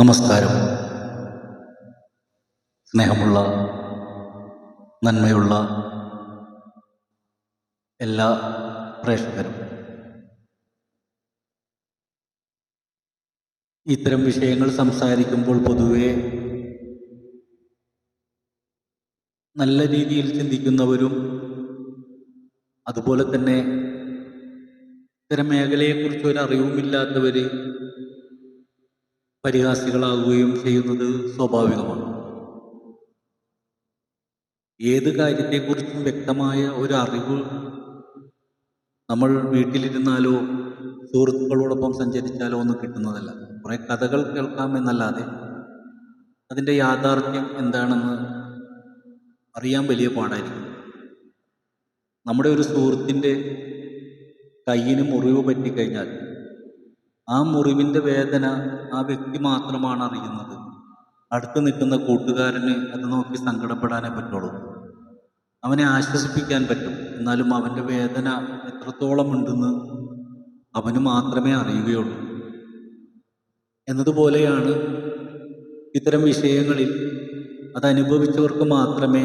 നമസ്കാരം. സ്നേഹമുള്ള നന്മയുള്ള എല്ലാ പ്രേക്ഷകരും. ഇത്തരം വിഷയങ്ങൾ സംസാരിക്കുമ്പോൾ പൊതുവെ നല്ല രീതിയിൽ ചിന്തിക്കുന്നവരും അതുപോലെ തന്നെ ഇത്തരം മേഖലയെക്കുറിച്ച് ഒരു അറിവുമില്ലാത്തവർ പരിഹാസികളാകുകയും ചെയ്യുന്നത് സ്വാഭാവികമാണ്. ഏത് കാര്യത്തെക്കുറിച്ചും വ്യക്തമായ ഒരു അറിവ് നമ്മൾ വീട്ടിലിരുന്നാലോ സുഹൃത്തുക്കളോടൊപ്പം സഞ്ചരിച്ചാലോ ഒന്നും കിട്ടുന്നതല്ല. കുറേ കഥകൾ കേൾക്കാമെന്നല്ലാതെ അതിന്റെ യാഥാർത്ഥ്യം എന്താണെന്ന് അറിയാൻ വലിയ പാടായിരിക്കും. നമ്മുടെ ഒരു സുഹൃത്തിന്റെ കയ്യിന് മുറിവ് പറ്റിക്കഴിഞ്ഞാൽ ആ മുറിവിന്റെ വേദന ആ വ്യക്തി മാത്രമാണ് അറിയുന്നത്. അടുത്ത് നിൽക്കുന്ന കൂട്ടുകാരന് അത് നോക്കി സങ്കടപ്പെടാനേ പറ്റുള്ളൂ. അവനെ ആശ്വസിപ്പിക്കാൻ പറ്റും. എന്നാലും അവന്റെ വേദന എത്രത്തോളം ഉണ്ടെന്ന് അവന് മാത്രമേ അറിയുകയുള്ളൂ. എന്നതുപോലെയാണ് ഇത്തരം വിഷയങ്ങളിൽ അതനുഭവിച്ചവർക്ക് മാത്രമേ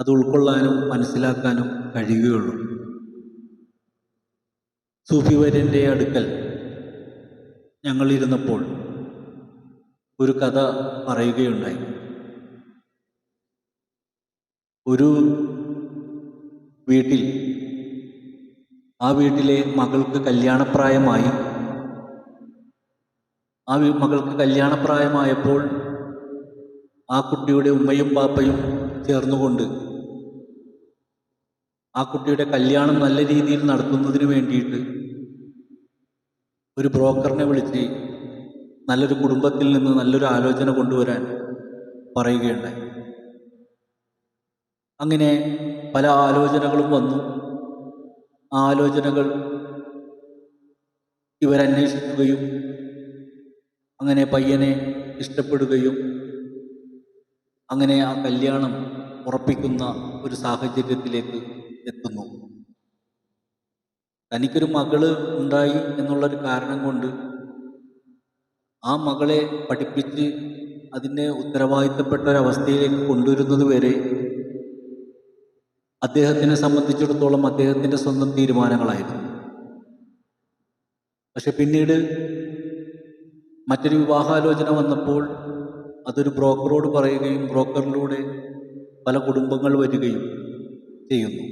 അത് ഉൾക്കൊള്ളാനും മനസ്സിലാക്കാനും കഴിയുകയുള്ളൂ. സൂഫിവര്യന്റെ അടുക്കൽ ഞങ്ങളിരുന്നപ്പോൾ ഒരു കഥ പറയുകയുണ്ടായി. ഒരു വീട്ടിൽ ആ വീട്ടിലെ മകൾക്ക് കല്യാണപ്രായമായി ആ മകൾക്ക് കല്യാണപ്രായമായപ്പോൾ ആ കുട്ടിയുടെ ഉമ്മയും പാപ്പയും ചേർന്നുകൊണ്ട് ആ കുട്ടിയുടെ കല്യാണം നല്ല രീതിയിൽ നടത്തുന്നതിന് വേണ്ടിയിട്ട് ഒരു ബ്രോക്കറിനെ വിളിച്ച് നല്ലൊരു കുടുംബത്തിൽ നിന്ന് നല്ലൊരു ആലോചന കൊണ്ടുവരാൻ പറയുകയുണ്ടായി. അങ്ങനെ പല ആലോചനകളും വന്നു. ആലോചനകൾ ഇവരന്വേഷിക്കുകയും അങ്ങനെ പയ്യനെ ഇഷ്ടപ്പെടുകയും അങ്ങനെ ആ കല്യാണം ഉറപ്പിക്കുന്ന ഒരു സാഹചര്യത്തിലേക്ക് എത്തുന്നു. തനിക്കൊരു മകൾ ഉണ്ടായി എന്നുള്ളൊരു കാരണം കൊണ്ട് ആ മകളെ പഠിപ്പിച്ച് അതിനെ ഉത്തരവാദിത്തപ്പെട്ട ഒരവസ്ഥയിലേക്ക് കൊണ്ടുവരുന്നത് വരെ അദ്ദേഹത്തിനെ സംബന്ധിച്ചിടത്തോളം അദ്ദേഹത്തിന്റെ സ്വന്തം തീരുമാനങ്ങളായിരുന്നു. പക്ഷെ പിന്നീട് മറ്റൊരു വിവാഹാലോചന വന്നപ്പോൾ അതൊരു ബ്രോക്കറോട് പറയുകയും ബ്രോക്കറിലൂടെ പല കുടുംബങ്ങൾ വരികയും ചെയ്യുന്നു.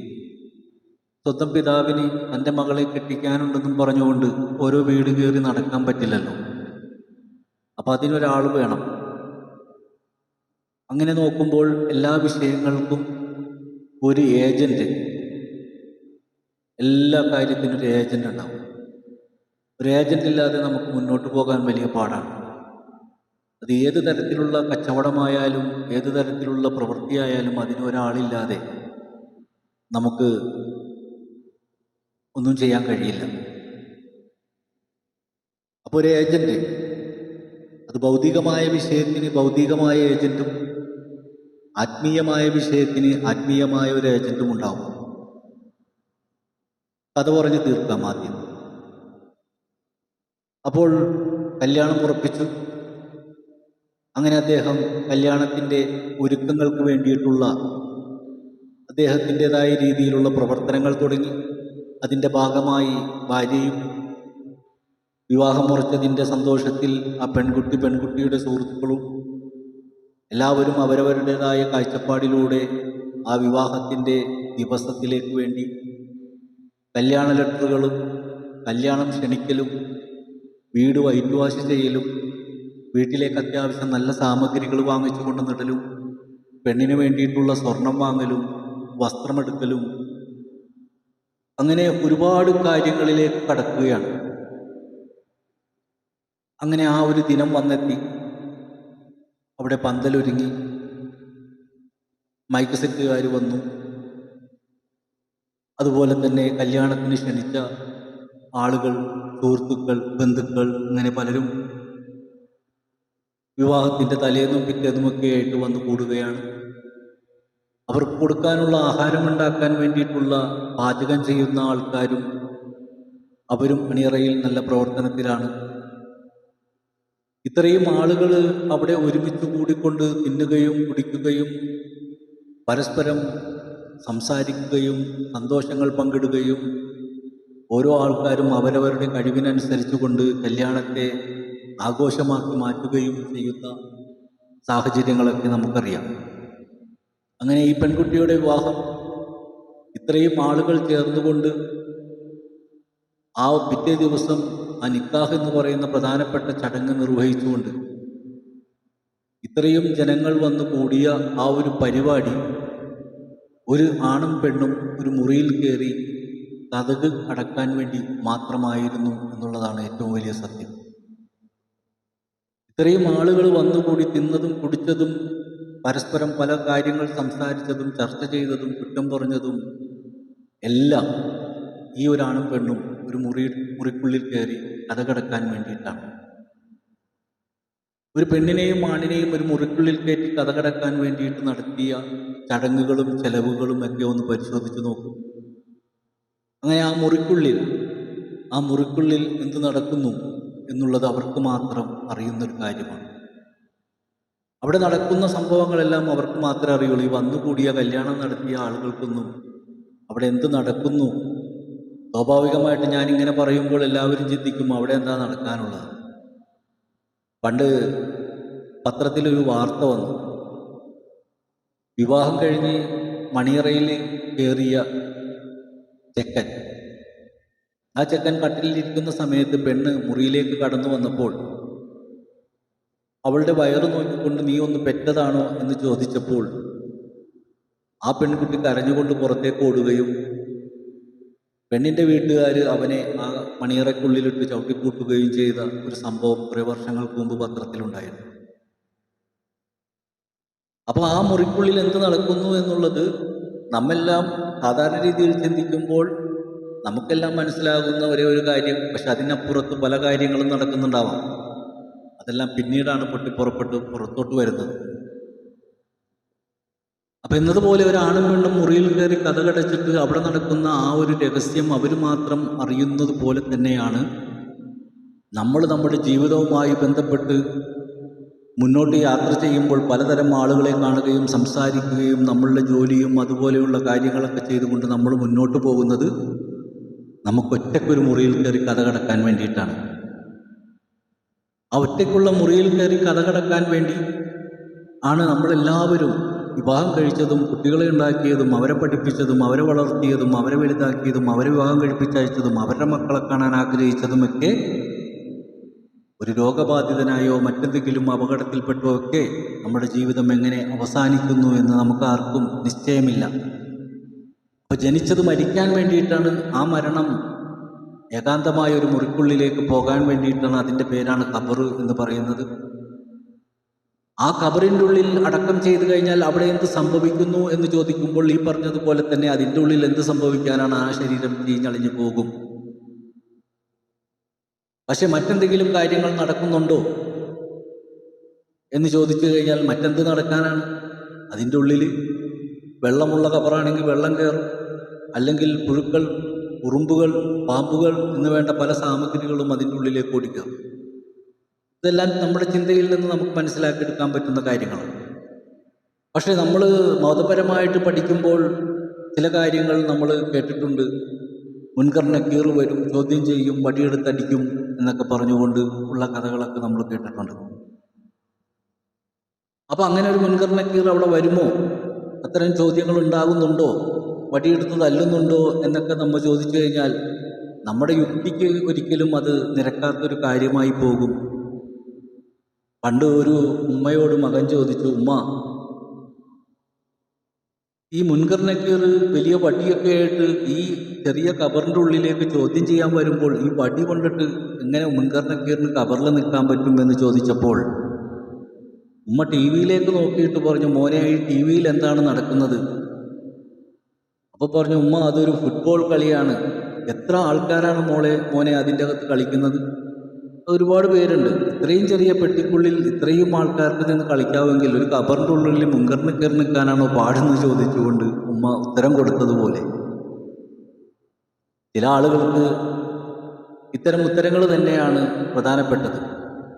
സ്വന്തം പിതാവിന് തന്റെ മകളെ കെട്ടിക്കാനുണ്ടെന്നും പറഞ്ഞുകൊണ്ട് ഓരോ വീട് കയറി നടക്കാൻ പറ്റില്ലല്ലോ. അപ്പം അതിനൊരാൾ വേണം. അങ്ങനെ നോക്കുമ്പോൾ എല്ലാ വിഷയങ്ങൾക്കും ഒരു ഏജന്റ് എല്ലാ കാര്യത്തിനും ഒരു ഏജന്റ് ഉണ്ടാവും. ഒരു ഏജന്റ് ഇല്ലാതെ നമുക്ക് മുന്നോട്ട് പോകാൻ വലിയ പാടാണ്. അത് ഏത് തരത്തിലുള്ള കച്ചവടമായാലും ഏത് തരത്തിലുള്ള പ്രവൃത്തിയായാലും അതിന് ഒരാളില്ലാതെ നമുക്ക് ഒന്നും ചെയ്യാൻ കഴിയില്ല. അപ്പോൾ ഒരു ഏജന്റ് അത് ഭൗതികമായ വിഷയത്തിന് ഭൗതികമായ ഏജന്റും ആത്മീയമായ വിഷയത്തിന് ആത്മീയമായ ഒരു ഏജന്റും ഉണ്ടാവും. കഥ പറഞ്ഞ് തീർക്കാം ആദ്യം. അപ്പോൾ കല്യാണം ഉറപ്പിച്ചു. അങ്ങനെ അദ്ദേഹം കല്യാണത്തിന്റെ ഒരുക്കങ്ങൾക്ക് വേണ്ടിയിട്ടുള്ള അദ്ദേഹത്തിന്റെതായ രീതിയിലുള്ള പ്രവർത്തനങ്ങൾ തുടങ്ങി. അതിന്റെ ഭാഗമായി ഭാര്യയും വിവാഹം മുറിച്ചതിന്റെ സന്തോഷത്തിൽ ആ പെൺകുട്ടി പെൺകുട്ടിയുടെ സുഹൃത്തുക്കളും എല്ലാവരും അവരവരുടേതായ കാഴ്ചപ്പാടിലൂടെ ആ വിവാഹത്തിന്റെ ദിവസത്തിലേക്ക് വേണ്ടി കല്യാണ ലെറ്ററുകളും കല്യാണം ക്ഷണിക്കലും വീട് വൈറ്റ് ചെയ്യലും വീട്ടിലേക്ക് അത്യാവശ്യം നല്ല സാമഗ്രികൾ വാങ്ങിച്ചു കൊണ്ടുവന്നിടലും പെണ്ണിന് വേണ്ടിയിട്ടുള്ള സ്വർണം വാങ്ങലും വസ്ത്രമെടുക്കലും അങ്ങനെ ഒരുപാട് കാര്യങ്ങളിലേക്ക് കടക്കുകയാണ്. അങ്ങനെ ആ ഒരു ദിനം വന്നെത്തി. അവിടെ പന്തലൊരുങ്ങി. മൈക്ക് സെറ്റുകാർ വന്നു. അതുപോലെ തന്നെ കല്യാണത്തിന് ക്ഷണിച്ച ആളുകൾ സുഹൃത്തുക്കൾ ബന്ധുക്കൾ അങ്ങനെ പലരും വിവാഹത്തിന്റെ തലേന്നും പിറ്റേന്നുമൊക്കെ ആയിട്ട് വന്നു കൂടുകയാണ്. അവർക്ക് കൊടുക്കാനുള്ള ആഹാരം ഉണ്ടാക്കാൻ വേണ്ടിയിട്ടുള്ള പാചകം ചെയ്യുന്ന ആൾക്കാരും അവരും അണിയറയിൽ നല്ല പ്രവർത്തനത്തിലാണ്. ഇത്രയും ആളുകൾ അവിടെ ഒരുമിച്ച് കൂടിക്കൊണ്ട് തിന്നുകയും കുടിക്കുകയും പരസ്പരം സംസാരിക്കുകയും സന്തോഷങ്ങൾ പങ്കിടുകയും ഓരോ ആൾക്കാരും അവരവരുടെ കഴിവിനനുസരിച്ച് കൊണ്ട് കല്യാണത്തെ ആഘോഷമാക്കി മാറ്റുകയും ചെയ്യുന്ന സാഹചര്യങ്ങളൊക്കെ നമുക്കറിയാം. അങ്ങനെ ഈ പെൺകുട്ടിയുടെ വിവാഹം ഇത്രയും ആളുകൾ ചേർന്നുകൊണ്ട് ആ പിറ്റേ ദിവസം ആ നിക്കാഹ് എന്ന് പറയുന്ന പ്രധാനപ്പെട്ട ചടങ്ങ് നിർവഹിച്ചുകൊണ്ട് ഇത്രയും ജനങ്ങൾ വന്നു കൂടിയ ആ ഒരു പരിപാടി ഒരു ആണും പെണ്ണും ഒരു മുറിയിൽ കയറി കഥക് അടക്കാൻ വേണ്ടി മാത്രമായിരുന്നു എന്നുള്ളതാണ് ഏറ്റവും വലിയ സത്യം. ഇത്രയും ആളുകൾ വന്നുകൂടി തിന്നതും കുടിച്ചതും പരസ്പരം പല കാര്യങ്ങൾ സംസാരിച്ചതും ചർച്ച ചെയ്തതും കുറ്റം പറഞ്ഞതും എല്ലാം ഈ ഒരാണും പെണ്ണും ഒരു മുറി മുറിക്കുള്ളിൽ കയറി കഥകടക്കാൻ വേണ്ടിയിട്ടാണ്. ഒരു പെണ്ണിനെയും ആണിനെയും ഒരു മുറിക്കുള്ളിൽ കയറ്റി കഥകടക്കാൻ വേണ്ടിയിട്ട് നടത്തിയ ചടങ്ങുകളും ചെലവുകളും ഒക്കെ ഒന്ന് പരിശോധിച്ചു നോക്കും. അങ്ങനെ ആ മുറിക്കുള്ളിൽ ആ മുറിക്കുള്ളിൽ എന്ത് നടക്കുന്നു എന്നുള്ളത് അവർക്ക് മാത്രം അറിയുന്നൊരു കാര്യമാണ്. അവിടെ നടക്കുന്ന സംഭവങ്ങളെല്ലാം അവർക്ക് മാത്രമേ അറിയുള്ളൂ. ഈ വന്നുകൂടിയ കല്യാണം നടത്തിയ ആളുകൾക്കൊന്നും അവിടെ എന്ത് നടക്കുന്നു? സ്വാഭാവികമായിട്ട് ഞാനിങ്ങനെ പറയുമ്പോൾ എല്ലാവരും ചിന്തിക്കും അവിടെ എന്താ നടക്കാനുള്ളത്? പണ്ട് പത്രത്തിലൊരു വാർത്ത വന്നു. വിവാഹം കഴിഞ്ഞ് മണിയറയിൽ കയറിയ ചെക്കൻ. ആ ചെക്കൻ കട്ടിലിരിക്കുന്ന സമയത്ത് പെണ്ണ് മുറിയിലേക്ക് കടന്നു വന്നപ്പോൾ അവളുടെ വയറ് നോക്കിക്കൊണ്ട് നീ ഒന്ന് പെറ്റതാണോ എന്ന് ചോദിച്ചപ്പോൾ ആ പെൺകുട്ടി കരഞ്ഞുകൊണ്ട് പുറത്തേക്ക് ഓടുകയും പെണ്ണിന്റെ വീട്ടുകാർ അവനെ ആ മണിയറയ്ക്കുള്ളിലിട്ട് ചവിട്ടിക്കൂട്ടുകയും ചെയ്ത ഒരു സംഭവം കുറേ വർഷങ്ങൾക്ക് മുമ്പ് പത്രത്തിലുണ്ടായിരുന്നു. അപ്പോൾ ആ മുറിക്കുള്ളിൽ എന്ത് നടക്കുന്നു എന്നുള്ളത് നമ്മെല്ലാം സാധാരണ രീതിയിൽ ചിന്തിക്കുമ്പോൾ നമുക്കെല്ലാം മനസ്സിലാകുന്ന ഒരേ ഒരു കാര്യം. പക്ഷെ അതിനപ്പുറത്ത് പല കാര്യങ്ങളും നടക്കുന്നുണ്ടാവാം. അതെല്ലാം പിന്നീടാണ് പൊട്ടിപ്പുറപ്പെട്ട് പുറത്തോട്ട് വരുന്നത്. അപ്പൊ എന്നതുപോലെ ഒരാണും വീണ്ടും മുറിയിൽ കയറി കഥകടച്ചിട്ട് അവിടെ നടക്കുന്ന ആ ഒരു രഹസ്യം അവർ മാത്രം അറിയുന്നത് പോലെ തന്നെയാണ് നമ്മൾ നമ്മുടെ ജീവിതവുമായി ബന്ധപ്പെട്ട് മുന്നോട്ട് യാത്ര ചെയ്യുമ്പോൾ പലതരം ആളുകളെ കാണുകയും സംസാരിക്കുകയും നമ്മളുടെ ജോലിയും അതുപോലെയുള്ള കാര്യങ്ങളൊക്കെ ചെയ്തുകൊണ്ട് നമ്മൾ മുന്നോട്ട് പോകുന്നത് നമുക്കൊറ്റക്കൊരു മുറിയിൽ കയറി കഥ കടക്കാൻ വേണ്ടിയിട്ടാണ്. ആ ഒറ്റയ്ക്കുള്ള മുറിയിൽ കയറി കഥ കടക്കാൻ വേണ്ടി ആണ് നമ്മളെല്ലാവരും വിവാഹം കഴിച്ചതും കുട്ടികളെ ഉണ്ടാക്കിയതും അവരെ പഠിപ്പിച്ചതും അവരെ വളർത്തിയതും അവരെ വലുതാക്കിയതും അവരെ വിവാഹം കഴിപ്പിച്ചയച്ചതും അവരുടെ മക്കളെ കാണാൻ ആഗ്രഹിച്ചതുമൊക്കെ ഒരു രോഗബാധിതനായോ മറ്റെന്തെങ്കിലും അപകടത്തിൽപ്പെട്ടോ ഒക്കെ നമ്മുടെ ജീവിതം എങ്ങനെ അവസാനിക്കുന്നു എന്ന് നമുക്ക് ആർക്കും നിശ്ചയമില്ല. അപ്പോൾ ജനിച്ചത് മരിക്കാൻ വേണ്ടിയിട്ടാണ് ആ മരണം ഏകാന്തമായ ഒരു മുറിക്കുള്ളിലേക്ക് പോകാൻ വേണ്ടിയിട്ടാണ് അതിന്റെ പേരാണ് ഖബർ എന്ന് പറയുന്നത്. ആ കബറിന്റെ ഉള്ളിൽ അടക്കം ചെയ്തു കഴിഞ്ഞാൽ അവിടെ എന്ത് സംഭവിക്കുന്നു എന്ന് ചോദിക്കുമ്പോൾ ഈ പറഞ്ഞതുപോലെ തന്നെ അതിന്റെ ഉള്ളിൽ എന്ത് സംഭവിക്കാനാണ് ആ ശരീരം ചീഞ്ഞളിഞ്ഞു പോകും. പക്ഷെ മറ്റെന്തെങ്കിലും കാര്യങ്ങൾ നടക്കുന്നുണ്ടോ എന്ന് ചോദിച്ചു കഴിഞ്ഞാൽ മറ്റെന്ത് നടക്കാനാണ്? അതിന്റെ ഉള്ളിൽ വെള്ളമുള്ള കബറാണെങ്കിൽ വെള്ളം കയറും. അല്ലെങ്കിൽ പുഴുക്കൾ ഉറുമ്പുകൾ പാമ്പുകൾ എന്ന് വേണ്ട പല സാമഗ്രികളും അതിന്റെ ഉള്ളിലേക്ക് ഓടിക്കാം. ഇതെല്ലാം നമ്മുടെ ചിന്തയിൽ നിന്ന് നമുക്ക് മനസ്സിലാക്കിയെടുക്കാൻ പറ്റുന്ന കാര്യങ്ങളാണ്. പക്ഷേ നമ്മൾ മതപരമായിട്ട് പഠിക്കുമ്പോൾ ചില കാര്യങ്ങൾ നമ്മൾ കേട്ടിട്ടുണ്ട്. മുൻകർണ കീറ് വരും ചോദ്യം ചെയ്യും വടിയെടുത്തടിക്കും എന്നൊക്കെ പറഞ്ഞുകൊണ്ട് ഉള്ള കഥകളൊക്കെ നമ്മൾ കേട്ടിട്ടുണ്ട്. അപ്പോൾ അങ്ങനെ ഒരു മുൻകർണ കീർ അവിടെ വരുമോ? അത്തരം ചോദ്യങ്ങൾ ഉണ്ടാകുന്നുണ്ടോ? വടിയെടുത്ത് തല്ലുന്നുണ്ടോ എന്നൊക്കെ നമ്മൾ ചോദിച്ചു കഴിഞ്ഞാൽ നമ്മുടെ യുക്തിക്ക് ഒരിക്കലും അത് നിരക്കാത്തൊരു കാര്യമായി പോകും. പണ്ട് ഒരു ഉമ്മയോട് മകൻ ചോദിച്ചു ഉമ്മ ഈ മുൻകർ നക്കീർ വലിയ വടിയൊക്കെ ആയിട്ട് ഈ ചെറിയ കബറിന്റെ ഉള്ളിലേക്ക് ചോദ്യം ചെയ്യാൻ വരുമ്പോൾ ഈ വടി കൊണ്ടിട്ട് എങ്ങനെ മുൻകർ നക്കീറിന് കബറിൽ നിൽക്കാൻ പറ്റുമെന്ന് ചോദിച്ചപ്പോൾ ഉമ്മ ടി വിയിലേക്ക് നോക്കിയിട്ട് പറഞ്ഞു മോനെ ഈ ടി വിയിൽ എന്താണ് നടക്കുന്നത്? അപ്പോൾ പറഞ്ഞു ഉമ്മ അതൊരു ഫുട്ബോൾ കളിയാണ്. എത്ര ആൾക്കാരാണ് മോളെ മോനെ അതിന്റെ അകത്ത് കളിക്കുന്നത്? ഒരുപാട് പേരുണ്ട്. ഇത്രയും ചെറിയ പെട്ടിക്കുള്ളിൽ ഇത്രയും ആൾക്കാർക്ക് നിന്ന് കളിക്കാമെങ്കിൽ ഒരു കബറിന്റെ ഉള്ളിൽ മുൻകറിന് കയറി നിൽക്കാനാണോ പാടെന്ന് ചോദിച്ചുകൊണ്ട് ഉമ്മ ഉത്തരം കൊടുത്തതുപോലെ. ചില ആളുകൾക്ക് ഇത്തരം ഉത്തരങ്ങൾ തന്നെയാണ് പ്രധാനപ്പെട്ടത്.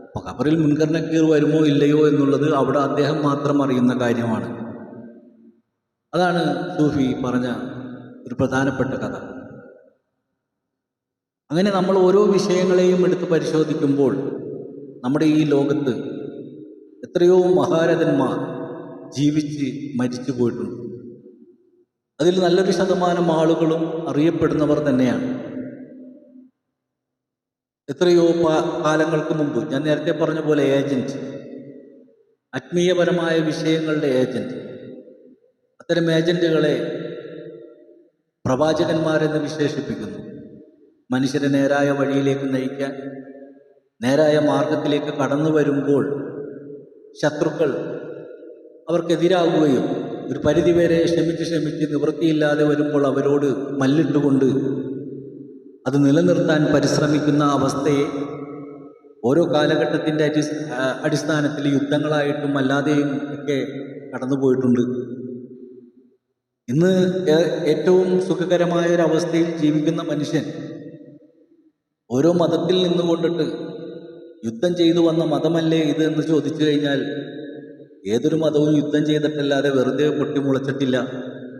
അപ്പോൾ ഖബറിൽ മുൻകർ നക്കീർ വരുമോ ഇല്ലയോ എന്നുള്ളത് അവിടെ അദ്ദേഹം മാത്രം അറിയുന്ന കാര്യമാണ്. അതാണ് സൂഫി പറഞ്ഞ ഒരു പ്രധാനപ്പെട്ട കഥ. അങ്ങനെ നമ്മൾ ഓരോ വിഷയങ്ങളെയും എടുത്ത് പരിശോധിക്കുമ്പോൾ നമ്മുടെ ഈ ലോകത്ത് എത്രയോ മഹാരഥന്മാർ ജീവിച്ച് മരിച്ചു പോയിട്ടുണ്ട്. അതിൽ നല്ലൊരു ശതമാനം ആളുകളും അറിയപ്പെടുന്നവർ തന്നെയാണ്. എത്രയോ കാലങ്ങൾക്ക് മുമ്പ് ഞാൻ നേരത്തെ പറഞ്ഞ പോലെ ഏജന്റ് ആത്മീയപരമായ വിഷയങ്ങളുടെ ഏജന്റ് അത്തരം ഏജന്റുകളെ പ്രവാചകന്മാരെന്ന് വിശേഷിപ്പിക്കുന്നു. മനുഷ്യരെ നേരായ വഴിയിലേക്ക് നയിക്കാൻ നേരായ മാർഗത്തിലേക്ക് കടന്നു വരുമ്പോൾ ശത്രുക്കൾ അവർക്കെതിരാകുകയും ഒരു പരിധിവരെ ക്ഷമിച്ച് ക്ഷമിച്ച് നിവൃത്തിയില്ലാതെ വരുമ്പോൾ അവരോട് മല്ലിട്ടുകൊണ്ട് അത് നിലനിർത്താൻ പരിശ്രമിക്കുന്ന അവസ്ഥയെ ഓരോ കാലഘട്ടത്തിന്റെ അടി അടിസ്ഥാനത്തിൽ യുദ്ധങ്ങളായിട്ടും അല്ലാതെയും ഒക്കെ കടന്നുപോയിട്ടുണ്ട്. ഇന്ന് ഏറ്റവും സുഖകരമായ ഒരു അവസ്ഥയിൽ ജീവിക്കുന്ന മനുഷ്യൻ ഓരോ മതത്തിൽ നിന്നുകൊണ്ടിട്ട് യുദ്ധം ചെയ്തു വന്ന മതമല്ലേ ഇത് എന്ന് ചോദിച്ചു കഴിഞ്ഞാൽ ഏതൊരു മതവും യുദ്ധം ചെയ്തിട്ടല്ലാതെ വെറുതെ പൊട്ടിമുളച്ചിട്ടില്ല.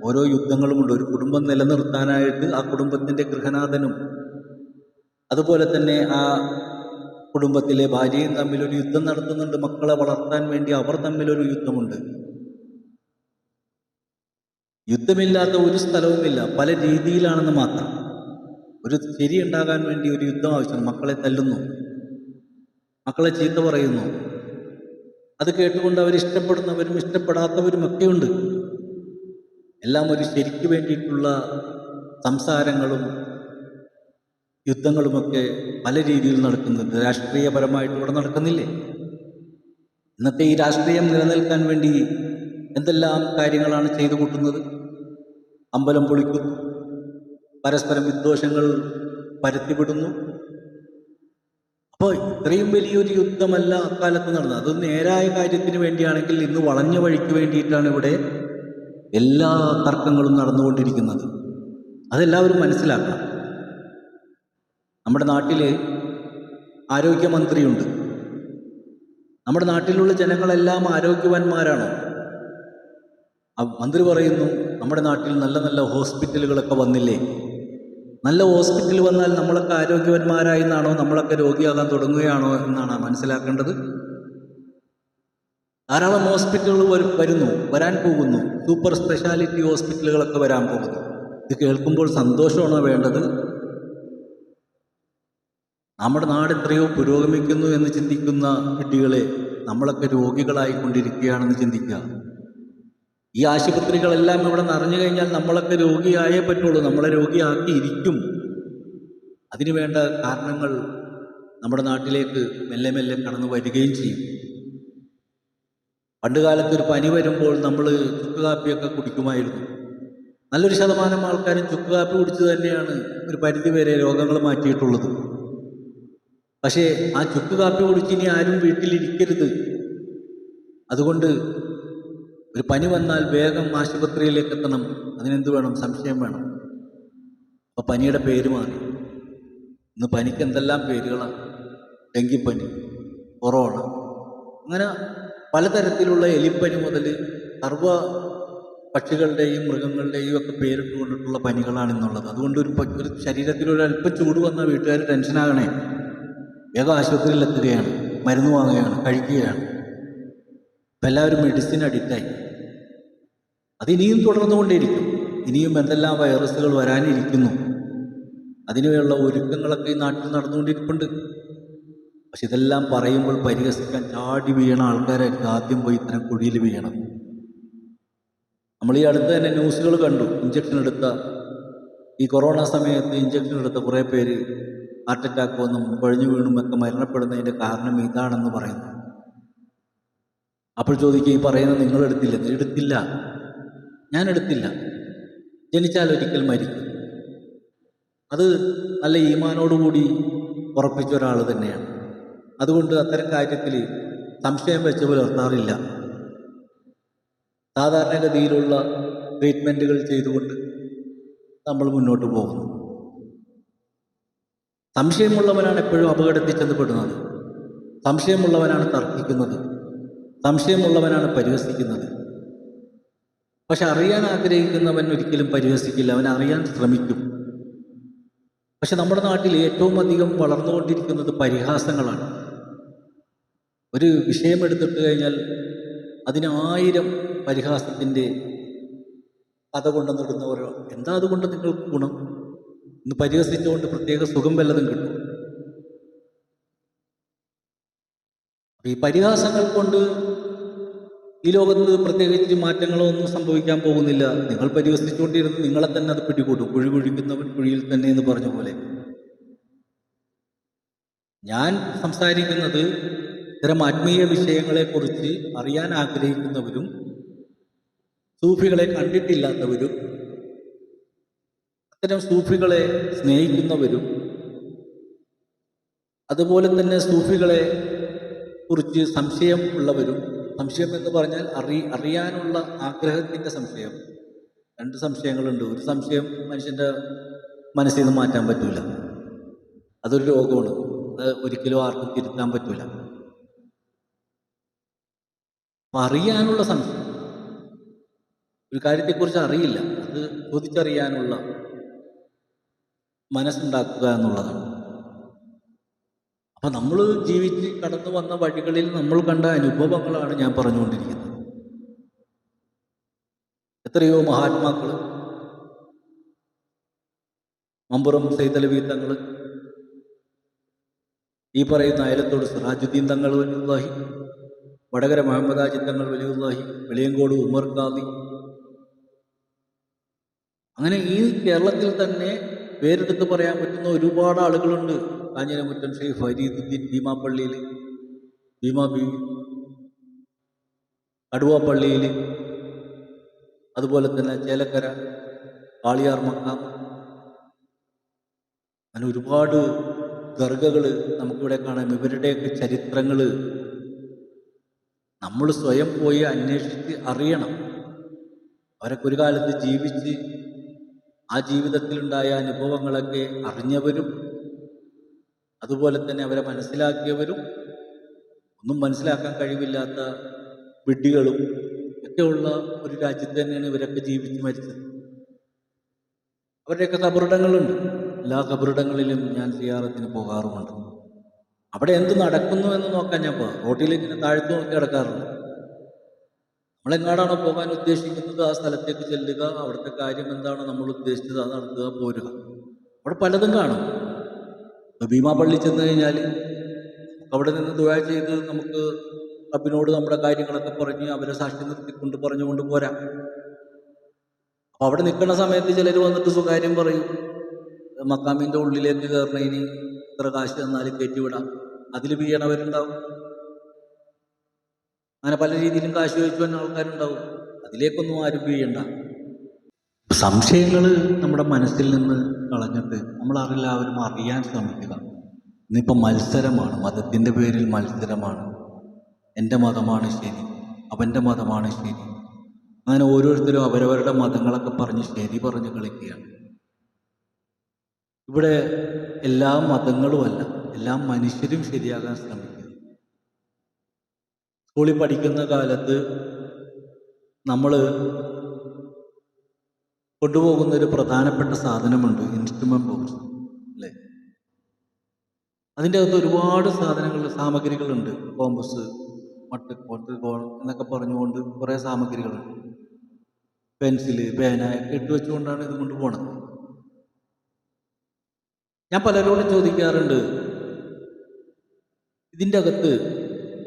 ഓരോ യുദ്ധങ്ങളുമുണ്ട് ഒരു കുടുംബം നിലനിർത്താനായിട്ട് ആ കുടുംബത്തിന്റെ ഗൃഹനാഥനും അതുപോലെ തന്നെ ആ കുടുംബത്തിലെ ഭാര്യയും തമ്മിൽ ഒരു യുദ്ധം നടത്തുന്നുണ്ട്. മക്കളെ വളർത്താൻ വേണ്ടി അവർ തമ്മിലൊരു യുദ്ധമുണ്ട്. യുദ്ധമില്ലാത്ത ഒരു സ്ഥലവുമില്ല. പല രീതിയിലാണെന്ന് മാത്രം. ഒരു ശരി ഉണ്ടാകാൻ വേണ്ടി ഒരു യുദ്ധം ആവശ്യം മക്കളെ തല്ലുന്നു. മക്കളെ ചീത്ത പറയുന്നു. അത് കേട്ടുകൊണ്ട് അവരിഷ്ടപ്പെടുന്നവരും ഇഷ്ടപ്പെടാത്തവരും ഒക്കെയുണ്ട് എല്ലാം ഒരു ശരിക്ക് വേണ്ടിയിട്ടുള്ള സംസാരങ്ങളും യുദ്ധങ്ങളുമൊക്കെ പല രീതിയിൽ നടക്കുന്നുണ്ട്. രാഷ്ട്രീയപരമായിട്ട് ഇവിടെ നടക്കുന്നില്ലേ? ഇന്നത്തെ ഈ രാഷ്ട്രീയം നിലനിൽക്കാൻ വേണ്ടി എന്തെല്ലാം കാര്യങ്ങളാണ് ചെയ്തു കൂട്ടുന്നത്? അമ്പലം പൊളിക്കുന്നു. പരസ്പരം വിദ്വേഷങ്ങൾ പരത്തിവിടുന്നു. അപ്പോൾ ഇത്രയും വലിയൊരു യുദ്ധമല്ല അക്കാലത്ത് നടന്നത്. അത് നേരായ കാര്യത്തിന് വേണ്ടിയാണെങ്കിൽ ഇന്ന് വളഞ്ഞ വഴിക്ക് വേണ്ടിയിട്ടാണ് ഇവിടെ എല്ലാ തർക്കങ്ങളും നടന്നുകൊണ്ടിരിക്കുന്നത്. അതെല്ലാവരും മനസ്സിലാക്കണം. നമ്മുടെ നാട്ടിലെ ആരോഗ്യമന്ത്രിയുണ്ട്. നമ്മുടെ നാട്ടിലുള്ള ജനങ്ങളെല്ലാം ആരോഗ്യവാന്മാരാണോ? മന്ത്രി പറയുന്നു നമ്മുടെ നാട്ടിൽ നല്ല നല്ല ഹോസ്പിറ്റലുകളൊക്കെ വന്നില്ലേ? നല്ല ഹോസ്പിറ്റൽ വന്നാൽ നമ്മളൊക്കെ ആരോഗ്യവന്മാരായി എന്നാണോ നമ്മളൊക്കെ രോഗിയാകാൻ തുടങ്ങുകയാണോ എന്നാണ് മനസ്സിലാക്കേണ്ടത്? ധാരാളം ഹോസ്പിറ്റലുകൾ വരുന്നു വരാൻ പോകുന്നു. സൂപ്പർ സ്പെഷ്യാലിറ്റി ഹോസ്പിറ്റലുകളൊക്കെ വരാൻ പോകുന്നു. ഇത് കേൾക്കുമ്പോൾ സന്തോഷമാണോ വേണ്ടത്? നമ്മുടെ നാട് എത്രയോ പുരോഗമിക്കുന്നു എന്ന് ചിന്തിക്കുന്ന കുട്ടികളെ നമ്മളൊക്കെ രോഗികളായിക്കൊണ്ടിരിക്കുകയാണെന്ന് ചിന്തിക്കുക. ഈ ആശുപത്രികളെല്ലാം ഇവിടെ നിറഞ്ഞു കഴിഞ്ഞാൽ നമ്മളൊക്കെ രോഗിയായേ പറ്റുള്ളൂ. നമ്മളെ രോഗിയാക്കിയിരിക്കും അതിനുവേണ്ട കാരണങ്ങൾ നമ്മുടെ നാട്ടിലേക്ക് മെല്ലെ മെല്ലെ കടന്നു വരികയും ചെയ്യും. പണ്ട് കാലത്ത് ഒരു പനി വരുമ്പോൾ നമ്മൾ ചുക്ക് കാപ്പിയൊക്കെ കുടിക്കുമായിരുന്നു. നല്ലൊരു ശതമാനം ആൾക്കാരും ചുക്ക് കാപ്പി കുടിച്ച് തന്നെയാണ് ഒരു പരിധിവരെ രോഗങ്ങൾ മാറ്റിയിട്ടുള്ളത്. പക്ഷേ ആ ചുക്ക് കാപ്പി കുടിച്ച് ഇനി ആരും വീട്ടിലിരിക്കരുത്. അതുകൊണ്ട് ഒരു പനി വന്നാൽ വേഗം ആശുപത്രിയിലേക്ക് എത്തണം. അതിനെന്ത് വേണം? സംശയം വേണം. അപ്പോൾ പനിയുടെ പേര് മാറി. ഇന്ന് പനിക്ക് എന്തെല്ലാം പേരുകളാണ്? ഡെങ്കിപ്പനി കൊറോണ അങ്ങനെ പലതരത്തിലുള്ള എലിപ്പനി മുതൽ സർവ പക്ഷികളുടെയും മൃഗങ്ങളുടെയും ഒക്കെ പേരിട്ട് കൊണ്ടിട്ടുള്ള പനികളാണ് ഇന്നുള്ളത്. അതുകൊണ്ട് ഒരു ഒരു ശരീരത്തിൽ ഒരു അല്പം ചൂട് വന്ന വീട്ടുകാർ ടെൻഷനാകണേ വേഗം ആശുപത്രിയിൽ എത്തുകയാണ്. മരുന്ന് വാങ്ങുകയാണ് കഴിക്കുകയാണ്. ഇപ്പം എല്ലാവരും മെഡിസിൻ അഡിക്റ്റായി അതിനിയും തുടർന്നുകൊണ്ടേയിരിക്കും. ഇനിയും എന്തെല്ലാം വൈറസുകൾ വരാനിരിക്കുന്നു. അതിനുള്ള ഒരുക്കങ്ങളൊക്കെ ഈ നാട്ടിൽ നടന്നുകൊണ്ടിരിപ്പുണ്ട്. പക്ഷെ ഇതെല്ലാം പറയുമ്പോൾ പരിഹസിക്കാൻ ചാടി വീണ ആൾക്കാരായിരിക്കും ആദ്യം പോയി ഇത്തരം കുഴിയിൽ വീഴണം. നമ്മൾ ഈ അടുത്ത് തന്നെ ന്യൂസുകൾ കണ്ടു. ഇഞ്ചക്ഷൻ എടുത്ത ഈ കൊറോണ സമയത്ത് ഇഞ്ചക്ഷൻ എടുത്ത കുറേ പേര് ഹാർട്ട് അറ്റാക്ക് വന്നും കുഴഞ്ഞു വീണും ഒക്കെ മരണപ്പെടുന്നതിന്റെ കാരണം ഇതാണെന്ന് പറയുന്നു. അപ്പോൾ ചോദിക്കുക ഈ പറയുന്നത് നിങ്ങൾ എടുത്തില്ല? എടുത്തില്ല. ഞാൻ എടുത്തില്ല ജനിച്ചാൽ ഒരിക്കൽ മരിക്കും. അത് നല്ല ഈമാനോടുകൂടി ഉറപ്പിച്ച ഒരാൾ തന്നെയാണ്. അതുകൊണ്ട് അത്തരം കാര്യത്തിൽ സംശയം വെച്ച് പുലർത്താറില്ല സാധാരണഗതിയിലുള്ള ട്രീറ്റ്മെന്റുകൾ ചെയ്തുകൊണ്ട് നമ്മൾ മുന്നോട്ട് പോകുന്നു. സംശയമുള്ളവനാണ് എപ്പോഴും അപകടത്തിൽ ചെന്നപ്പെടുന്നത് സംശയമുള്ളവനാണ് തർക്കിക്കുന്നത്. സംശയമുള്ളവനാണ് പരിഹസിക്കുന്നത്. പക്ഷെ അറിയാൻ ആഗ്രഹിക്കുന്നവൻ ഒരിക്കലും പരിഹസിക്കില്ല. അവൻ അറിയാൻ ശ്രമിക്കും. പക്ഷെ നമ്മുടെ നാട്ടിൽ ഏറ്റവും അധികം വളർന്നുകൊണ്ടിരിക്കുന്നത് പരിഹാസങ്ങളാണ്. ഒരു വിഷയം എടുത്തിട്ട് കഴിഞ്ഞാൽ അതിന് ആയിരം പരിഹാസത്തിന്റെ കഥ കൊണ്ടുവന്നിടുന്നവരോ എന്താ അതുകൊണ്ട് നിങ്ങൾക്ക് ഗുണം? ഇന്ന് പരിഹസിച്ചുകൊണ്ട് പ്രത്യേക സുഖം വല്ലതും കിട്ടും. ഈ പരിഹാസങ്ങൾ കൊണ്ട് ഈ ലോകത്ത് പ്രത്യേകിച്ച് മാറ്റങ്ങളോ ഒന്നും സംഭവിക്കാൻ പോകുന്നില്ല. നിങ്ങൾ പരിവസിച്ചുകൊണ്ടിരുന്ന് നിങ്ങളെ തന്നെ അത് പിടികൂട്ടും കുഴി കുഴിക്കുന്നവൻ കുഴിയിൽ തന്നെ എന്ന് പറഞ്ഞ പോലെ. ഞാൻ സംസാരിക്കുന്നത് ഇത്തരം ആത്മീയ വിഷയങ്ങളെ കുറിച്ച് അറിയാൻ ആഗ്രഹിക്കുന്നവരും സൂഫികളെ കണ്ടിട്ടില്ലാത്തവരും അത്തരം സൂഫികളെ സ്നേഹിക്കുന്നവരും അതുപോലെ തന്നെ സൂഫികളെ കുറിച്ച് സംശയം ഉള്ളവരും സംശയം എന്ന് പറഞ്ഞാൽ അറി അറിയാനുള്ള ആഗ്രഹത്തിന്റെ സംശയം. രണ്ട് സംശയങ്ങളുണ്ട്. ഒരു സംശയം മനുഷ്യന്റെ മനസ്സിൽ നിന്ന് മാറ്റാൻ പറ്റൂല. അതൊരു രോഗമാണ്. അത് ഒരിക്കലും ആർക്കും തിരുത്താൻ പറ്റൂല. അറിയാനുള്ള സംശയം. ഒരു കാര്യത്തെക്കുറിച്ച് അറിയില്ല. അത് ചോദിച്ചറിയാനുള്ള മനസ്സുണ്ടാക്കുക എന്നുള്ളതാണ്. അപ്പം നമ്മൾ ജീവിച്ച് കടന്നു വന്ന വഴികളിൽ നമ്മൾ കണ്ട അനുഭവങ്ങളാണ് ഞാൻ പറഞ്ഞുകൊണ്ടിരിക്കുന്നത്. എത്രയോ മഹാത്മാക്കൾ മമ്പുറം സൈതലവി തങ്ങൾ ഈ പറയുന്ന അയലത്തോട് സിറാജുദ്ദീൻ തങ്ങൾ വലിയുള്ളാഹി വടകര മുഹമ്മദാജി തങ്ങൾ വലിയുള്ളാഹി വെളിയങ്കോട് ഉമർ ഖാദി. അങ്ങനെ ഈ കേരളത്തിൽ തന്നെ പേരെടുത്ത് പറയാൻ പറ്റുന്ന ഒരുപാട് ആളുകളുണ്ട്. കാഞ്ഞിരമുറ്റം ശ്രീ ഫരീദുദ്ദീൻ ഭീമാപ്പള്ളിയിൽ ഭീമാ ബീവി കടുവാപ്പള്ളിയിൽ അതുപോലെ തന്നെ ചേലക്കര കാളിയാർ മക്കാം. അങ്ങനെ ഒരുപാട് ദർഗകൾ നമുക്കിവിടെ കാണാം. ഇവരുടെയൊക്കെ ചരിത്രങ്ങൾ നമ്മൾ സ്വയം പോയി അന്വേഷിച്ച് അറിയണം. അവരൊക്കെ ഒരു കാലത്ത് ജീവിച്ച് ആ ജീവിതത്തിലുണ്ടായ അനുഭവങ്ങളൊക്കെ അറിഞ്ഞവരും അതുപോലെ തന്നെ അവരെ മനസ്സിലാക്കിയവരും ഒന്നും മനസ്സിലാക്കാൻ കഴിവില്ലാത്ത വിഡ്ഢികളും ഒക്കെയുള്ള ഒരു രാജ്യത്ത് തന്നെയാണ് ഇവരൊക്കെ ജീവിച്ച് മരിച്ചത്. അവരുടെയൊക്കെ കബറിടങ്ങളുണ്ട്. എല്ലാ കബറിടങ്ങളിലും ഞാൻ സിയാറത്തിന് പോകാറുമുണ്ട്. അവിടെ എന്ത് നടക്കുന്നു എന്ന് നോക്കാൻ ഞാൻ പോകാം റോട്ടിൽ ഇങ്ങനെ താഴ്ത്തു നോക്കി കിടക്കാറുണ്ട് നമ്മളെങ്ങാടാണോ പോകാൻ ഉദ്ദേശിക്കുന്നത് ആ സ്ഥലത്തേക്ക് ചെല്ലുക. അവിടുത്തെ കാര്യം എന്താണോ നമ്മൾ ഉദ്ദേശിച്ചത്? അത് നടത്തുക പോരുക. അവിടെ പലതും കാണും. ഇപ്പൊ ഭീമാപള്ളി ചെന്ന് കഴിഞ്ഞാൽ അവിടെ നിന്ന് ദുവാ ചെയ്ത് നമുക്ക് റബ്ബിനോട് നമ്മുടെ കാര്യങ്ങളൊക്കെ പറഞ്ഞ് അവരെ സാക്ഷി നിർത്തിക്കൊണ്ട് പറഞ്ഞുകൊണ്ട് പോരാ. അപ്പൊ അവിടെ നിൽക്കുന്ന സമയത്ത് ചിലർ വന്നിട്ട് സ്വകാര്യം പറയും. മക്കാമിന്റെ ഉള്ളിലേക്ക് കയറണതിന് ഇത്ര കാശ് തന്നാൽ കയറ്റിവിടാം അതിൽ വീണവരുണ്ടാവും അങ്ങനെ പല രീതിയിലും കാശ് ചോദിച്ചു വന്ന ആൾക്കാരുണ്ടാവും. അതിലേക്കൊന്നും ആരും വീഴണ്ട. സംശയങ്ങൾ നമ്മുടെ മനസ്സിൽ നിന്ന് കളഞ്ഞിട്ട് നമ്മളെല്ലാവരും അറിയാൻ ശ്രമിക്കുക. ഇന്നിപ്പോൾ മത്സരമാണ്. മതത്തിന്റെ പേരിൽ മത്സരമാണ്. എന്റെ മതമാണ് ശരി. അവന്റെ മതമാണ് ശരി. അങ്ങനെ ഓരോരുത്തരും അവരവരുടെ മതങ്ങളൊക്കെ പറഞ്ഞ് ശരി പറഞ്ഞ് കളിക്കുകയാണ്. ഇവിടെ എല്ലാ മതങ്ങളുമല്ല എല്ലാ മനുഷ്യരും ശരിയാകാൻ ശ്രമിക്കുക. സ്കൂളിൽ പഠിക്കുന്ന കാലത്ത് നമ്മൾ കൊണ്ടുപോകുന്ന ഒരു പ്രധാനപ്പെട്ട സാധനമുണ്ട് ഇൻസ്ട്രുമെന്റ് ബോക്സ് അല്ലേ? അതിന്റെ അകത്ത് ഒരുപാട് സാധനങ്ങൾ സാമഗ്രികളുണ്ട്. കോമ്പസ് മട്ട് കോട്ട് ഗോൾ എന്നൊക്കെ പറഞ്ഞുകൊണ്ട് കുറേ സാമഗ്രികളുണ്ട്. പെൻസിൽ പേന ഒക്കെ ഇട്ട് വെച്ചുകൊണ്ടാണ് ഇത് കൊണ്ടുപോകണത് ഞാൻ പലരോടും ചോദിക്കാറുണ്ട് ഇതിന്റെ അകത്ത്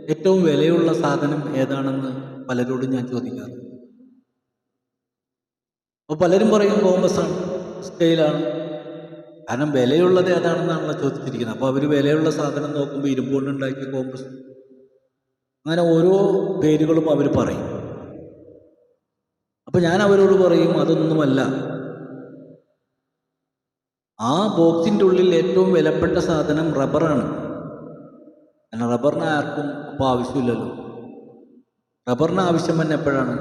ഏറ്റവും വിലയുള്ള സാധനം ഏതാണെന്ന്? പലരോടും ഞാൻ ചോദിക്കാറുണ്ട്. അപ്പോൾ പലരും പറയും കോമ്പസാണ് സ്കെയിലാണ് കാരണം വിലയുള്ളത് ഏതാണെന്നാണല്ലോ ചോദിച്ചിരിക്കുന്നത്. അപ്പോൾ അവർ വിലയുള്ള സാധനം നോക്കുമ്പോൾ ഇരുമ്പുകൊണ്ടുണ്ടാക്കിയ കോമ്പസ് അങ്ങനെ ഓരോ പേരുകളും അവർ പറയും. അപ്പോൾ ഞാൻ അവരോട് പറയും അതൊന്നുമല്ല. ആ ബോക്സിന്റെ ഉള്ളിൽ ഏറ്റവും വിലപ്പെട്ട സാധനം റബ്ബറാണ് കാരണം റബ്ബറിന് ആർക്കും ഇപ്പോൾ ആവശ്യമില്ലല്ലോ. റബ്ബറിന് ആവശ്യം തന്നെ എപ്പോഴാണ്?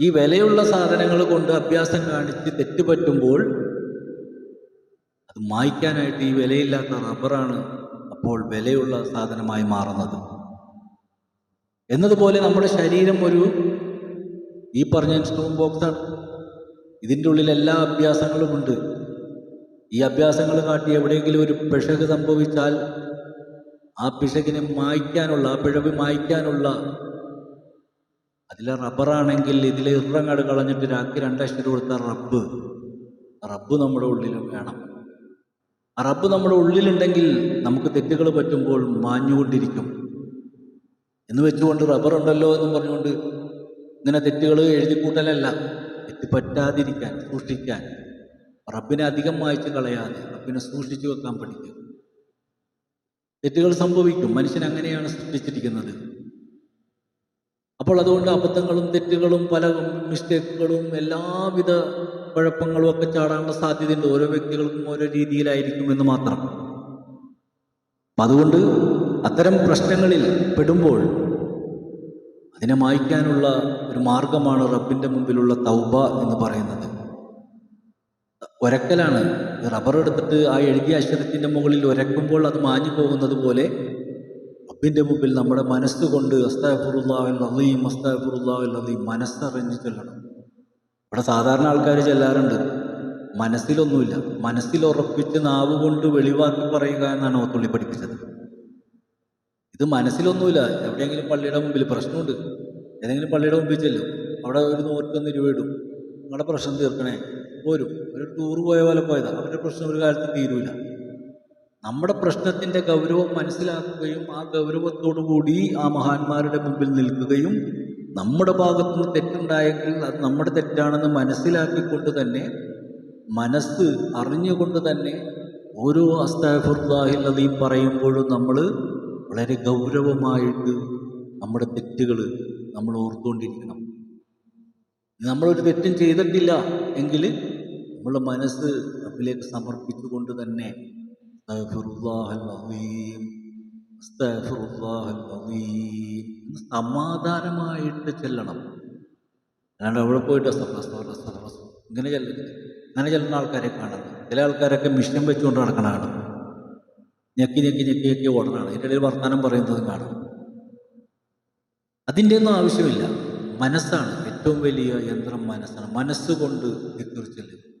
ഈ വിലയുള്ള സാധനങ്ങൾ കൊണ്ട് അഭ്യാസം കാണിച്ച് തെറ്റുപറ്റുമ്പോൾ അത് മായ്ക്കാനായിട്ട് ഈ വിലയില്ലാത്ത റബ്ബറാണ് അപ്പോൾ വിലയുള്ള സാധനമായി മാറുന്നത്. എന്നതുപോലെ നമ്മുടെ ശരീരം ഒരു ഈ പറഞ്ഞ സ്റ്റോൺ ബോക്സാണ് ഇതിന്റെ ഉള്ളിൽ എല്ലാ അഭ്യാസങ്ങളുമുണ്ട് ഈ അഭ്യാസങ്ങൾ കാട്ടി എവിടെയെങ്കിലും ഒരു പിശക് സംഭവിച്ചാൽ ആ പിശകിനെ മായ്ക്കാനുള്ള ആ പിഴവ് മായ്ക്കാനുള്ള അതിലെ റബ്ബറാണെങ്കിൽ ഇതിലെ ഇറങ്ങട് കളഞ്ഞിട്ട് രാത്രി രൂപ കൊടുത്ത റബ്ബ്. റബ്ബ് നമ്മുടെ ഉള്ളിലും വേണം. ആ റബ്ബ് നമ്മുടെ ഉള്ളിലുണ്ടെങ്കിൽ നമുക്ക് തെറ്റുകൾ പറ്റുമ്പോൾ മാഞ്ഞുകൊണ്ടിരിക്കും. എന്ന് വെച്ചുകൊണ്ട് റബ്ബർ ഉണ്ടല്ലോ എന്ന് പറഞ്ഞുകൊണ്ട് ഇങ്ങനെ തെറ്റുകൾ എഴുതിക്കൂട്ടലല്ല. തെറ്റ് പറ്റാതിരിക്കാൻ സൂക്ഷിക്കാൻ. റബ്ബിനെ അധികം വായിച്ച് കളയാതെ റബ്ബിനെ സൂക്ഷിച്ചു വെക്കാൻ പഠിക്കുക. തെറ്റുകൾ സംഭവിക്കും. മനുഷ്യൻ അങ്ങനെയാണ് സൃഷ്ടിച്ചിരിക്കുന്നത്. അപ്പോൾ അതുകൊണ്ട് അബദ്ധങ്ങളും തെറ്റുകളും പല മിസ്റ്റേക്കുകളും എല്ലാവിധ കുഴപ്പങ്ങളും ഒക്കെ ചാടാനുള്ള സാധ്യതയുണ്ട്. ഓരോ വ്യക്തികൾക്കും ഓരോ രീതിയിലായിരിക്കും എന്ന് മാത്രം. അതുകൊണ്ട് അത്തരം പ്രശ്നങ്ങളിൽ പെടുമ്പോൾ അതിനെ മായ്ക്കാനുള്ള ഒരു മാർഗമാണ് റബ്ബിന്റെ മുമ്പിലുള്ള തൗബ എന്ന് പറയുന്നത്. ഒരക്കലാണ്. റബ്ബർ എടുത്തിട്ട് ആ എഴുതിയ അക്ഷരത്തിന്റെ മുകളിൽ ഒരക്കുമ്പോൾ അത് മാഞ്ഞു പോകുന്നത് പോലെ റബ്ബിന്റെ മുമ്പിൽ നമ്മുടെ മനസ്സുകൊണ്ട് അസ്താഫുറുല്ലാവിൽ നന്ദിയും അസ്താഫുറുല്ലാവിൽ നന്ദിയും മനസ്സറിഞ്ഞ് ചെല്ലണം. ഇവിടെ സാധാരണ ആൾക്കാർ ചെല്ലാറുണ്ട്. മനസ്സിലൊന്നുമില്ല. മനസ്സിൽ ഉറപ്പിച്ച് നാവ് കൊണ്ട് വെളിവാക്കി പറയുക എന്നാണ് ഓത്തുള്ളി പഠിപ്പിച്ചത് ഇത് മനസ്സിലൊന്നുമില്ല. എവിടെയെങ്കിലും പള്ളിയുടെ മുമ്പിൽ പ്രശ്നമുണ്ട്. ഏതെങ്കിലും പള്ളിയുടെ മുമ്പിൽ ചെല്ലും. അവിടെ ഒരു നൂറ്റൊന്ന് രൂപ ഇടും. നിങ്ങളുടെ പ്രശ്നം തീർക്കണേ. പോരും. ഒരു ടൂർ പോയ പോലെ പോയതാണ് അവരുടെ പ്രശ്നം ഒരു കാലത്ത് തീരൂല. നമ്മുടെ പ്രശ്നത്തിന്റെ ഗൗരവം മനസ്സിലാക്കുകയും ആ ഗൗരവത്തോടു കൂടി ആ മഹാന്മാരുടെ മുമ്പിൽ നിൽക്കുകയും നമ്മുടെ ഭാഗത്തുനിന്ന് തെറ്റുണ്ടായെങ്കിൽ അത് നമ്മുടെ തെറ്റാണെന്ന് മനസ്സിലാക്കിക്കൊണ്ട് തന്നെ മനസ്സ് അറിഞ്ഞുകൊണ്ട് തന്നെ ഓരോ അസ്താഫുല്ലാഹില്ലതയും പറയുമ്പോഴും നമ്മൾ വളരെ ഗൗരവമായിട്ട് നമ്മുടെ തെറ്റുകൾ നമ്മൾ ഓർത്തുകൊണ്ടിരിക്കണം. നമ്മളൊരു തെറ്റും ചെയ്തിട്ടില്ല എങ്കിൽ നമ്മുടെ മനസ്സ് റബ്ബിലേക്ക് സമർപ്പിച്ചുകൊണ്ട് തന്നെ അസ്തഗ്ഫിറുല്ലാഹൽ അസീം, അസ്തഗ്ഫിറുല്ലാഹൽ അസീം. എന്ന് സമാധാനമായിട്ട് ചെല്ലണം. അല്ലാണ്ട് അവിടെ പോയിട്ട്. ഇങ്ങനെ ചെല്ലരുത്. അങ്ങനെ ചെല്ലുന്ന ആൾക്കാരെ കാണാം ചില ആൾക്കാരൊക്കെ മിഷൻ വെച്ചുകൊണ്ട് നടക്കണ കാണാം. ഞെക്കി ഞെക്കി ഞെക്കി ഞെക്കി ഓടണാണ് ഇതിന്റെ ഇടയിൽ വർത്തമാനം പറയുന്നതും കാണാം. അതിന്റെ ഒന്നും ആവശ്യമില്ല. മനസ്സാണ്. ഏറ്റവും വലിയ യന്ത്രം മനസ്സാണ്. മനസ്സുകൊണ്ട് ദിക്കുറിച്ചല്ലേ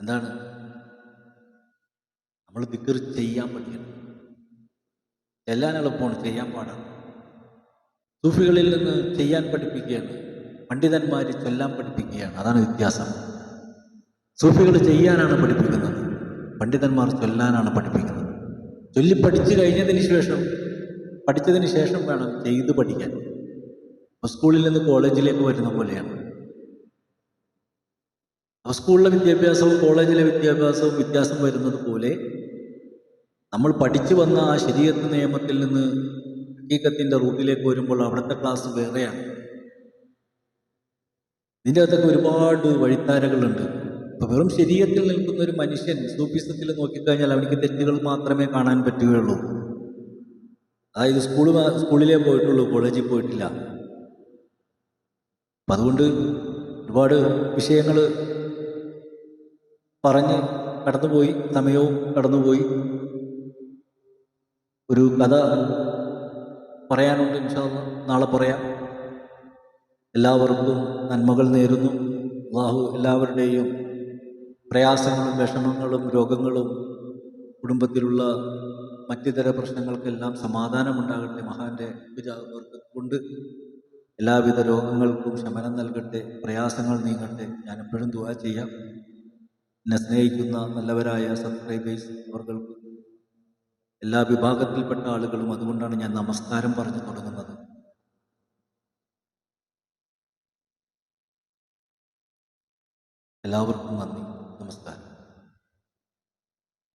എന്താണ്? നമ്മൾ ദിക്കർ ചെയ്യാൻ പഠിക്കണം. ചെല്ലാൻ എളുപ്പമാണ് ചെയ്യാൻ പാടാണ്. സൂഫികളിൽ നിന്ന് ചെയ്യാൻ പഠിപ്പിക്കുകയാണ്. പണ്ഡിതന്മാർ ചൊല്ലാൻ പഠിപ്പിക്കുകയാണ്. അതാണ് വ്യത്യാസം. സൂഫികൾ ചെയ്യാനാണ് പഠിപ്പിക്കുന്നത്. പണ്ഡിതന്മാർ ചൊല്ലാനാണ് പഠിപ്പിക്കുന്നത്. ചൊല്ലി പഠിച്ചു കഴിഞ്ഞതിന് ശേഷം പഠിച്ചതിന് ശേഷം വേണം ചെയ്ത് പഠിക്കാൻ. അപ്പോൾ സ്കൂളിൽ നിന്ന് കോളേജിലേക്ക് വരുന്ന പോലെയാണ്. അപ്പോൾ സ്കൂളിലെ വിദ്യാഭ്യാസവും കോളേജിലെ വിദ്യാഭ്യാസവും വ്യത്യാസം വരുന്നത് പോലെ നമ്മൾ പഠിച്ചു വന്ന ആ ശരീരത്ത് നിയമത്തിൽ നിന്ന് ഹക്കീക്കത്തിന്റെ റൂട്ടിലേക്ക് വരുമ്പോൾ അവിടുത്തെ ക്ലാസ് വേറെയാണ്. ഇതിന്റെ അകത്തൊക്കെ ഒരുപാട് വഴിത്താരകളുണ്ട്. അപ്പോൾ വെറും ശരീരത്തിൽ നിൽക്കുന്ന ഒരു മനുഷ്യൻ സൂഫിസത്തിൽ നോക്കിക്കഴിഞ്ഞാൽ അവനിക്ക് തെറ്റുകൾ മാത്രമേ കാണാൻ പറ്റുകയുള്ളൂ. അതായത് സ്കൂൾ സ്കൂളിലേ പോയിട്ടുള്ളൂ കോളേജിൽ പോയിട്ടില്ല. അപ്പം അതുകൊണ്ട് ഒരുപാട് വിഷയങ്ങൾ പറഞ്ഞ് കടന്നുപോയി സമയവും കടന്നുപോയി. ഒരു കഥ പറയാനുണ്ട് ഇൻഷാല്ല നാളെ പറയാം. എല്ലാവർക്കും നന്മകൾ നേരുന്നു. അള്ളാഹു എല്ലാവരുടെയും പ്രയാസങ്ങളും വിഷമങ്ങളും രോഗങ്ങളും കുടുംബത്തിലുള്ള മറ്റിതര പ്രശ്നങ്ങൾക്കെല്ലാം സമാധാനമുണ്ടാകട്ടെ മഹാന്റെ കൊണ്ട്. എല്ലാവിധ രോഗങ്ങൾക്കും ശമനം നൽകട്ടെ പ്രയാസങ്ങൾ നീങ്ങട്ടെ. ഞാൻ എപ്പോഴും ദുവാ ചെയ്യാം. എന്നെ സ്നേഹിക്കുന്ന നല്ലവരായ സബ്സ്ക്രൈബേഴ്സ് അവർക്ക് എല്ലാ വിഭാഗത്തിൽപ്പെട്ട ആളുകളും അതുകൊണ്ടാണ് ഞാൻ നമസ്കാരം പറഞ്ഞു തുടങ്ങുന്നത്. എല്ലാവർക്കും നന്ദി. നമസ്കാരം.